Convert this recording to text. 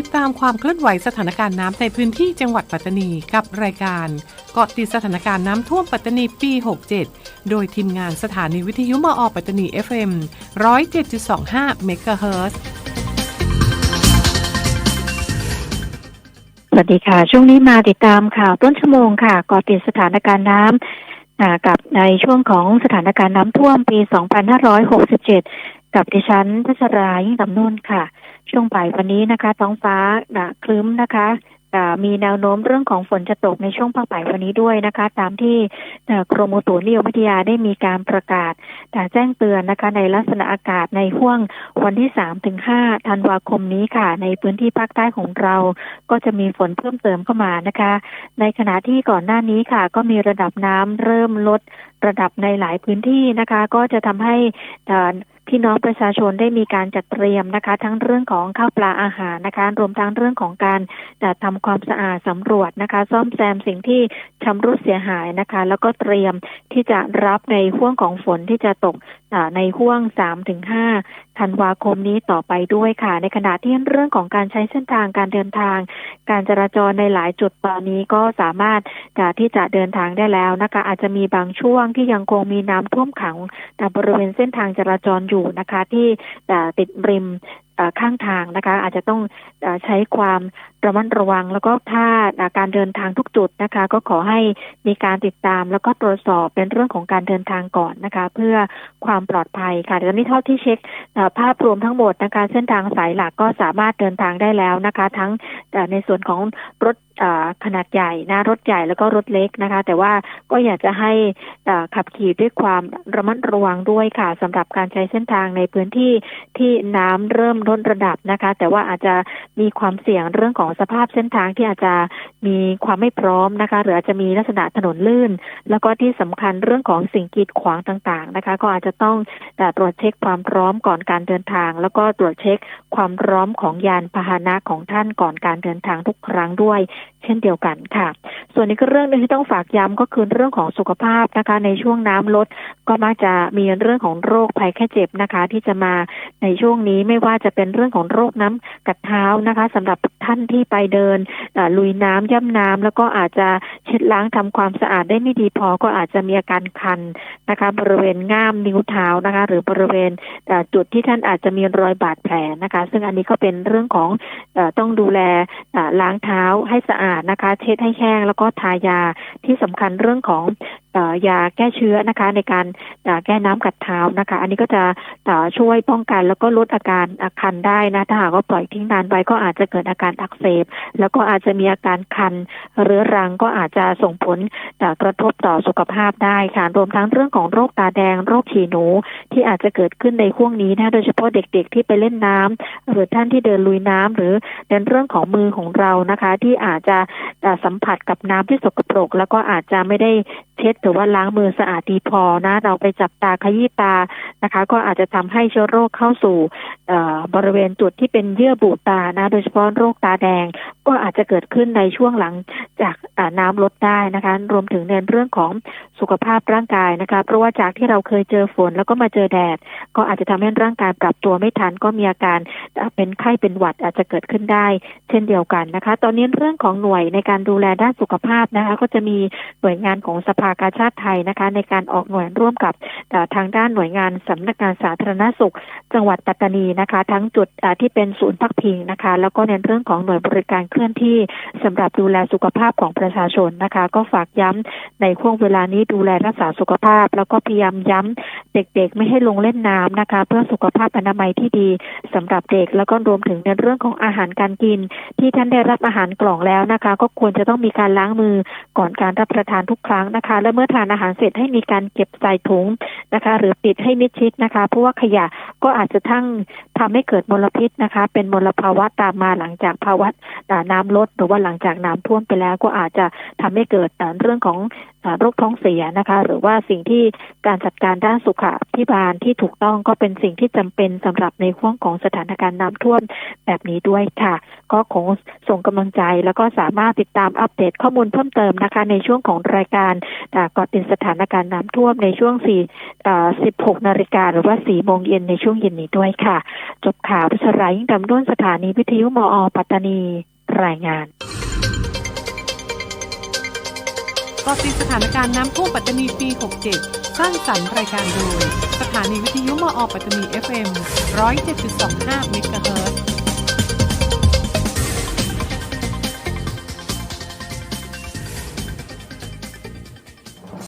ติดตามความเคลื่อนไหวสถานการณ์น้ำในพื้นที่จังหวัดปัตตานีกับรายการเกาะติดสถานการณ์น้ำท่วมปัตตานีปี 67 โดยทีมงานสถานีวิทยุมอปัตตานี FM 107.25 เมกะเฮิรตซ์สวัสดีค่ะ ช่วงนี้มาติดตามข่าวต้นชั่วโมงค่ะเก่อติดสถานการณ์น้ำกับในช่วงของสถานการณ์น้ำท่วมปี 2567 กับดิฉันพัชรายิ่งดำนุ่นค่ะ ช่วงบ่ายวันนี้นะคะ ท้องฟ้าหนาคลึ้มนะคะมีแนวโน้มเรื่องของฝนจะตกในช่วงภาคบ่ายวันนี้ด้วยนะคะ ตามที่กรมอุตุนิยมวิทยาได้มีการประกาศอ่แจ้งเตือนนะคะ ในลักษณะอากาศในห่วงวันที่3ถึง5ธันวาคมนี้ค่ะ ในพื้นที่ภาคใต้ของเรา ก็จะมีฝนเพิ่มเติมเข้ามานะคะ ในขณะที่ก่อนหน้านี้ค่ะ ก็มีระดับน้ำเริ่มลด ระดับในหลายพื้นที่นะคะ ก็จะทำให้พี่น้องประชาชนได้มีการจัดเตรียมนะคะ ทั้งเรื่องของข้าวปลาอาหารนะคะ รวมทั้งเรื่องของการจัดทำความสะอาดสำรวจนะคะ ซ่อมแซมสิ่งที่ชำรุดเสียหายนะคะ แล้วก็เตรียมที่จะรับในห่วงของฝนที่จะตก ในห่วง3ถึง5ธันวาคมนี้ต่อไปด้วยค่ะ ในขณะที่เรื่องของการใช้เส้นทางการเดินทาง การจราจรในหลายจุดตอนนี้ก็สามารถจะที่จะเดินทางได้แล้วนะคะ อาจจะมีบางช่วงที่ยังคงมีน้ำท่วมขังแต่บริเวณเส้นทางจราจรอยู่นะคะ ที่ติดริม ข้างทางนะคะ อาจจะต้องอใช้ความระมัดระวัง แล้วก็ถ้าการเดินทางทุกจุดนะคะ ก็ขอให้มีการติดตาม แล้วก็ตรวจสอบเป็นเรื่องของการเดินทางก่อนนะคะ เพื่อความปลอดภัยค่ะแต่ตอนนี้เท่าที่เช็คภาพรวมทั้งหมดนะคะ เส้นทางสายหลักก็สามารถเดินทางได้แล้วนะคะ ทั้งในส่วนของรถ ขนาดใหญ่นะรถใหญ่แล้วก็รถเล็กนะคะ แต่ว่าก็อยากจะให้ขับขี่ด้วยความระมัดระวังด้วยค่ะสำหรับการใช้เส้นทางในพื้นที่ที่น้ำเริ่มลดระดับนะคะ แต่ว่าอาจจะมีความเสี่ยงเรื่องของสภาพเส้นทางที่อาจจะมีความไม่พร้อมนะคะ หรืออาจจะมีลักษณะถนนลื่น แล้วก็ที่สำคัญเรื่องของสิ่งกีดขวางต่างๆนะคะ ก็อาจจะต้องตรวจเช็คความพร้อมก่อนการเดินทาง แล้วก็ตรวจเช็คความพร้อมของยานพาหนะของท่านก่อนการเดินทางทุกครั้งด้วย เช่นเดียวกันค่ะ ส่วนนี้ก็เรื่องหนึงที่ต้องฝากย้ำก็คือเรื่องของสุขภาพนะคะ ในช่วงน้ำลดก็มักจะมีเรื่องของโรคภัยแค่เจ็บนะคะ ที่จะมาในช่วงนี้ไม่ว่าจะเป็นเรื่องของโรคน้ำกัดเท้านะคะสำหรับท่านที่ไปเดินลุยน้ำย่ำน้ำแล้วก็อาจจะเช็ดล้างทำความสะอาดได้ไม่ดีพอก็อาจจะมีอาการคันนะคะ บริเวณง่ามนิ้วเท้านะคะ หรือบริเวณจุดที่ท่านอาจจะมีรอยบาดแผลนะคะ ซึ่งอันนี้ก็เป็นเรื่องของต้องดูแลล้างเท้าให้สะอาดนะคะ เช็ดให้แห้งแล้วก็ทายาที่สำคัญเรื่องของ ยาแก้เชื้อนะคะ ในการแก้น้ำกัดเท้านะคะ อันนี้ก็จะช่วยป้องกันแล้วก็ลดอาการอาคันได้นะถ้าหากว่าปล่อยทิ้งนานไว้ก็อาจจะเกิดอาการอักเสบ แล้วก็อาจจะมีอาการคันเรื้อรังก็อาจจะส่งผลกระทบต่อสุขภาพได้ค่ะ รวมทั้งเรื่องของโรคตาแดงโรคฉี่หนูที่อาจจะเกิดขึ้นในช่วงนี้นะโดยเฉพาะเด็กๆที่ไปเล่นน้ำหรือท่านที่เดินลุยน้ำหรือในเรื่องของมือของเรานะคะ ที่อาจจะสัมผัสกับน้ำที่สกปรก แล้วก็อาจจะไม่ได้ เช็ดหรือว่าล้างมือสะอาดดีพอนะเราไปจับตาขยี้ตานะคะ ก็อาจจะทำให้เชื้อโรคเข้าสู่เอ่อบริเวณจุดที่เป็นเยื่อบุตานะ โดยเฉพาะโรคตาแดงก็อาจจะเกิดขึ้นในช่วงหลังจากน้ำลดได้นะคะ รวมถึงในเรื่องของสุขภาพร่างกายนะคะ เพราะว่าจากที่เราเคยเจอฝนแล้วก็มาเจอแดด ก็อาจจะทำให้ร่างกายปรับตัวไม่ทันก็มีอาการเป็นไข้เป็นหวัดอาจจะเกิดขึ้นได้ เช่นเดียวกันนะคะ ตอนนี้เรื่องของหน่วยในการดูแลด้านสุขภาพนะคะ ก็จะมีหน่วยงานของสภากาชาติไทยนะคะ ในการออกหน่วยร่วมกับทางด้านหน่วยงานสำนักงานสาธารณสุข จังหวัดปัตตานีนะคะ ทั้งจุดที่เป็นศูนย์พักพิงนะคะ แล้วก็ในเรื่องของหน่วยบริการเคลื่อนที่สำหรับดูแลสุขภาพของประชาชนนะคะ ก็ฝากย้ำในช่วงเวลานี้ดูแลรักษาสุขภาพ แล้วก็พยายามย้ำเด็กๆ ไม่ให้ลงเล่นน้ำนะคะ เพื่อสุขภาพอนามัยที่ดีสำหรับเด็กแล้วก็รวมถึงในเรื่องของอาหารการกิน ที่ท่านได้รับอาหารกล่องแล้วนะคะ ก็ควรจะต้องมีการล้างมือก่อนการรับประทานทุกครั้งนะคะ และเมื่อทานอาหารเสร็จให้มีการเก็บใส่ถุงนะคะ หรือปิดให้มิดชิดนะคะ เพราะว่าขยะก็อาจจะทั้งทำให้เกิดมลพิษนะคะ เป็นมลภาวะตามมาหลังจากภาวะน้ำลดหรือว่าหลังจากน้ำท่วมไปแล้วก็อาจจะทำให้เกิดเรื่องของโรคท้องเสียนะคะ หรือว่าสิ่งที่การจัดการด้านสุขพิบาลที่ถูกต้องก็เป็นสิ่งที่จำเป็นสำหรับในช่วงของสถานการณ์น้ำท่วมแบบนี้ด้วยค่ะ ก็คงส่งกำลังใจแล้วก็สามารถติดตามอัปเดตข้อมูลเพิ่มเติมนะคะ ในช่วงของรายการอ่าเกาะติดสถานการณ์น้ำท่วมในช่วง4อ่า16นาฬิกาหรือว่า4โมงเย็นในช่วงเย็นนี้ด้วยค่ะ จบข่าวรัชรายิ่งดำด้วนสถานีวิทยุมอ ปัตตานี รายงานก็ติดสถานการณ์น้ำท่วมปัตตานีปี 67 สร้างสรรค์รายการโดย สถานีวิทยุมอปัตตานี FM 107.25เมกะเฮิรตซ์